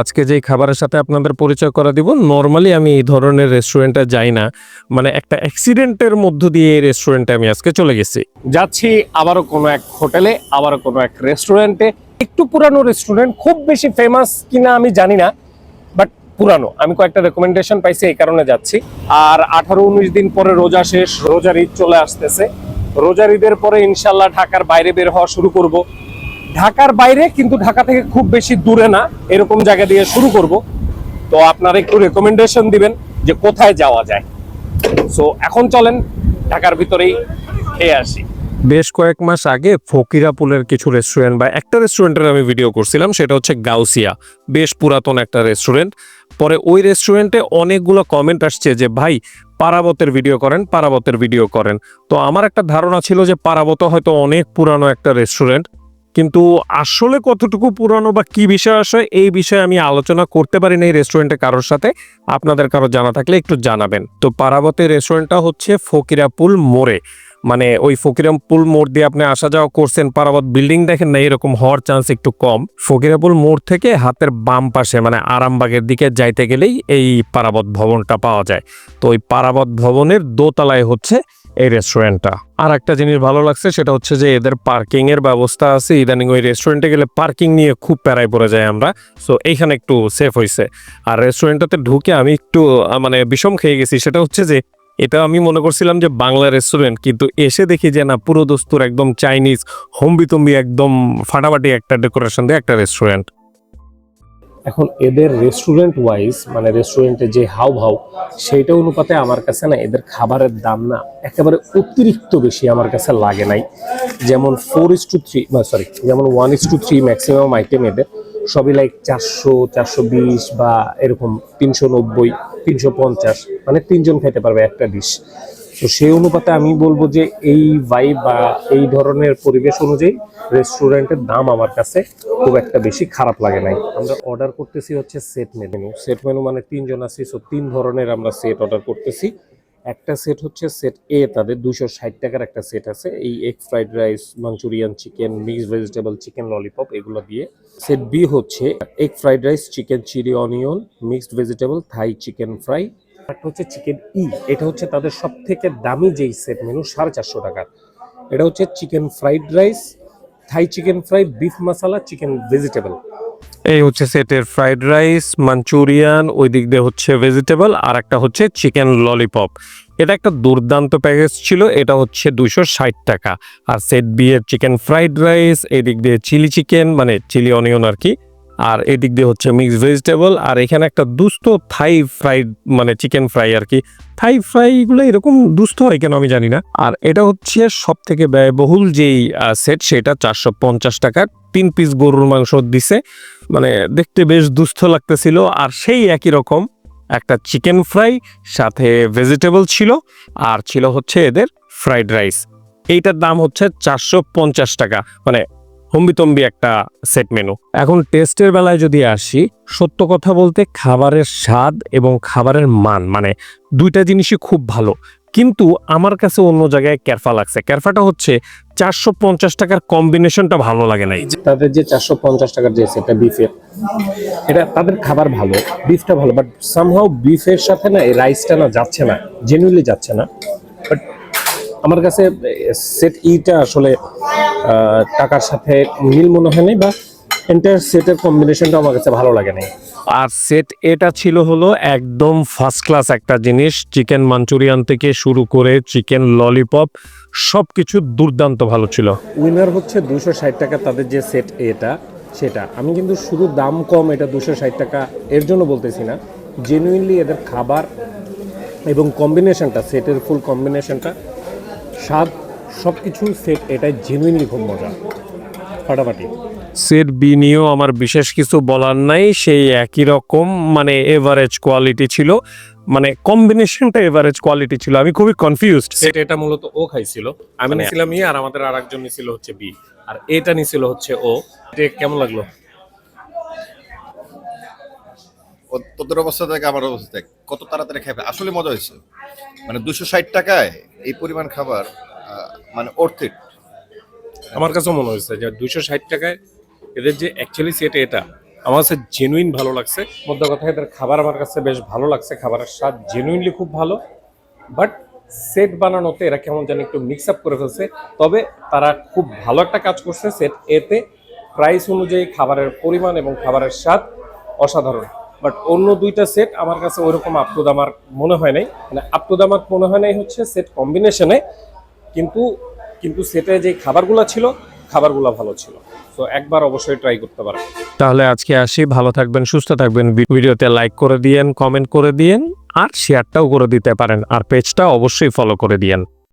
আজকে যেই খাবারের সাথে আপনাদের পরিচয় করা দিব নর্মালি আমি এই ধরনের রেস্টুরেন্টে যাই না। মানে একটা অ্যাক্সিডেন্টের মধ্য দিয়ে এই রেস্টুরেন্টে আমি আজকে চলে গেছি। যাচ্ছি আবারও কোনো এক হোটেলে, আবারও কোনো এক রেস্টুরেন্টে একটু পুরানো রেস্টুরেন্ট খুব বেশি ফেমাস কিনা আমি জানি না বাট পুরানো। আমি কয়েকটা রেকমেন্ডেশন পাইছি, এই কারণে যাচ্ছি। আর আঠারো উনিশ দিন পরে রোজা শেষ, রোজার ঈদ চলে আসতেছে। রোজার ঈদের পরে ইনশাল্লাহ ঢাকার বাইরে বের হওয়া শুরু করব। ঢাকার বাইরে, কিন্তু ঢাকা থেকে খুব বেশি দূরে না। এরকম জায়গা দিয়ে শুরু করব। তো আপনারা একটু রেকমেন্ডেশন দিবেন যে কোথায় যাওয়া যায়। সো এখন চলেন ঢাকার ভিতরেই খেয়ে আসি। বেশ কয়েক মাস আগে ফকিরাপুলের কিছু রেস্টুরেন্ট বা একটা রেস্টুরেন্টের আমি ভিডিও করছিলাম, সেটা হচ্ছে গাউসিয়া। বেশ পুরাতন একটা রেস্টুরেন্ট পরে ওই রেস্টুরেন্টে অনেকগুলো কমেন্ট আসছে যে, ভাই, পারাবতের ভিডিও করেন, পারাবতের ভিডিও করেন। তো আমার একটা ধারণা ছিল যে পারাবত হয়তো অনেক পুরানো একটা রেস্টুরেন্ট কিন্তু আসলে কতটুকু পুরানো বা কি বিষয় আসে, এই বিষয়ে আমি আলোচনা করতে পারি না এই রেস্টুরেন্টে কারোর সাথে। আপনাদের কারও জানা থাকলে একটু জানাবেন। তো পারাবতের রেস্টুরেন্টটা হচ্ছে ফকিরাপুল মোড়ে। মানে ওই ফকিরামপুল মোড় দিয়ে আপনি আসা যাওয়া করছেন, পারাবত বিল্ডিং দেখেন না, এরকম হওয়ার চান্স একটু কম। ফকিরাপুল মোড় থেকে হাতের বাম পাশে মানে আরামবাগের দিকে যাইতে গেলেই এই পারাবত ভবনটা পাওয়া যায়। তো ওই পারাবত ভবনের দোতলায় হচ্ছে এই রেস্টুরেন্টটা আর একটা জিনিস ভালো লাগছে, সেটা হচ্ছে যে এদের পার্কিং এর ব্যবস্থা আছে। ইদানিং ওই রেস্টুরেন্টে গেলে পার্কিং নিয়ে খুব প্যারায় পড়ে যায় আমরা। সো এইখানে একটু সেফ হয়েছে আর রেস্টুরেন্টটাতে ঢুকে আমি একটু মানে বিষম খেয়ে গেছি। সেটা হচ্ছে যে, এটা আমি মনে করছিলাম যে বাংলা রেস্টুরেন্ট কিন্তু এসে দেখি যে না, পুরো দস্তুর একদম চাইনিজ হম্বিতম্বি একদম ফাটাফাটি একটা ডেকোরেশন দিয়ে একটা রেস্টুরেন্ট এখন এদের রেস্টুরেন্ট ওয়াইজ মানে রেস্টুরেন্টে যে হাউ ভাউ, সেইটা অনুপাতে আমার কাছে না এদের খাবারের দাম না একেবারে অতিরিক্ত বেশি আমার কাছে লাগে নাই। যেমন four is two three sorry যেমন one is two three maximum item এদের, সবই লাইক চারশো চারশো বিশ বা এরকম তিনশো নব্বই, তিনশো পঞ্চাশ মানে তিনজন খেতে পারবে একটা ডিশ তো সেই অনুপাতে আমি বলব যে এই ভাইব বা এই ধরনের পরিবেশ অনুযায়ী রেস্টুরেন্টের দাম আমার কাছে খুব একটা বেশি খারাপ লাগে নাই। আমরা অর্ডার করতেছি হচ্ছে সেট মেনু সেট মেনু মানে তিনজন আছি সো তিন ধরনের আমরা সেট অর্ডার করতেছি। একটা সেট হচ্ছে সেট এ তাদের দুশো ষাট টাকার একটা সেট আছে। এই egg fried rice manchurian chicken mixed vegetable chicken lollipop এগুলো দিয়ে। সেট বি হচ্ছে egg fried rice chicken chilli onion mixed vegetable Thai chicken fry একটা হচ্ছে চিকেন ই, এটা হচ্ছে তাদের সব থেকে দামি যেই সেট মেনু সাড়ে চারশো টাকার। এটা হচ্ছে chicken fried rice Thai chicken fry beef masala chicken vegetable এই হচ্ছে সেটের ফ্রাইড রাইস মাঞ্চুরিয়ান ওই দিক দিয়ে হচ্ছে ভেজিটেবল আর একটা হচ্ছে চিকেন ললিপপ এটা একটা দুর্দান্ত প্যাকেজ ছিল, এটা হচ্ছে দুশো ষাট টাকা। আর সেট বিয়ের চিকেন ফ্রাইড রাইস এদিক দিয়ে চিলি চিকেন মানে চিলি অনিয়ন আর কি আর এদিক দিয়ে হচ্ছে মিক্স ভেজিটেবল আর এখানে একটা দুস্থ থাই ফ্রাইড মানে চিকেন ফ্রাই আর কি থাই ফ্রাইগুলো এরকম দুস্থ হয় কেন আমি জানি না। আর এটা হচ্ছে সব থেকে ব্যয়বহুল যেই সেট সেটা চারশো পঞ্চাশ টাকার তিন পিস গরুর মাংস দিছে। মানে দেখতে বেশ দুস্থ লাগতেছিল। আর সেই একই রকম একটা চিকেন ফ্রাই সাথে ভেজিটেবল ছিল। আর ছিল হচ্ছে এদের ফ্রাইড রাইস এইটার দাম হচ্ছে চারশো পঞ্চাশ টাকা। মানে হম্বিতম্বি একটা সেট মেনু এখন টেস্টের বেলায় যদি আসি, সত্য কথা বলতে খাবারের স্বাদ এবং খাবারের মান মানে দুইটা জিনিসই খুব ভালো। কিন্তু আমার কাছে অন্য জায়গায় ক্যারফা লাগছে। ক্যারফাটা হচ্ছে চারশো পঞ্চাশ টাকার কম্বিনেশনটা ভালো লাগে নাই তাদের যে চারশো পঞ্চাশ টাকার যে সেটা বিফের এটা তাদের খাবার ভালো বিফটা ভালো বাট সামহাও বিফের সাথে না, এই রাইসটা না যাচ্ছে না জেনুইনলি যাচ্ছে না। বাট আমার কাছে সেট ইটা আসলে টাকার সাথে মিল মনে হয় নাই বা এন্টার সেটের কম্বিনেশনটা আমার কাছে ভালো লাগে নাই। আর সেট এটা ছিল হলো একদম ফার্স্ট ক্লাস একটা জিনিস চিকেন মাঞ্চুরিয়ান থেকে শুরু করে চিকেন ললিপপ সব কিছু দুর্দান্ত ভালো ছিল। উইনার হচ্ছে দুশো ষাট টাকা তাদের যে সেট এটা সেটা। আমি কিন্তু শুধু দাম কম এটা দুশো ষাট টাকা এর জন্য বলতেছি না। জেনুইনলি এদের খাবার এবং কম্বিনেশনটা সেটের ফুল কম্বিনেশনটা স্বাদ সব কিছু সেট এটাই জেনুইনলি খুব মজা। ফাটাফাটি। সেট বি নিয়েও আমার বিশেষ কিছু বলার নাই সেই একই রকম মানে এভারেজ কোয়ালিটি ছিল। মানে কম্বিনেশনটা এভারেজ কোয়ালিটি ছিল। আমি খুবই কনফিউজড সেট এটা মূলত ও খাইছিল। আমি নিছিলাম ই আর আমাদের আরেকজন নিছিল হচ্ছে বি আর এটা নিছিল হচ্ছে ও এটা কেমন লাগল? তোদের অবস্থা থেকে আমার অবস্থা দেখ কত তাড়াতাড়ি খাবে আসলে মজা হয়েছে। মানে দুশো ষাট টাকায় এই পরিমাণ খাবার মানে অর্থিক আমার কাছেও মনে হয়েছে যে দুশো ষাট টাকায় এদের যে অ্যাকচুয়ালি সেট এটা, আমার কাছে জেনুইন ভালো লাগছে। মধ্য কথা, এদের খাবার আমার কাছে বেশ ভালো লাগছে। খাবারের স্বাদ জেনুইনলি খুব ভালো। বাট সেট বানানোতে এরা কেমন জানি একটু মিক্স আপ করে ফেলছে। তবে তারা খুব ভালো একটা কাজ করছে সেট এতে প্রাইস অনুযায়ী খাবারের পরিমাণ এবং খাবারের স্বাদ অসাধারণ। বাট অন্য দুইটা সেট আমার কাছে ওইরকম আপটুদ আমার মনে হয় নাই। মানে আপটুদ আমার মনে হয় নাই হচ্ছে সেট কম্বিনেশনে কিন্তু কিন্তু সেটে যে খাবারগুলো ছিল, খাবারগুলো ভালো ছিল। তো একবার অবশ্যই ট্রাই করতে পারেন তাহলে আজকে আসি, ভালো থাকবেন, সুস্থ থাকবেন। ভিডিওতে লাইক করে দিয়েন কমেন্ট করে দিয়েন, আর শেয়ারটাও করে দিতে পারেন, আর পেজটা অবশ্যই ফলো করে দিয়েন।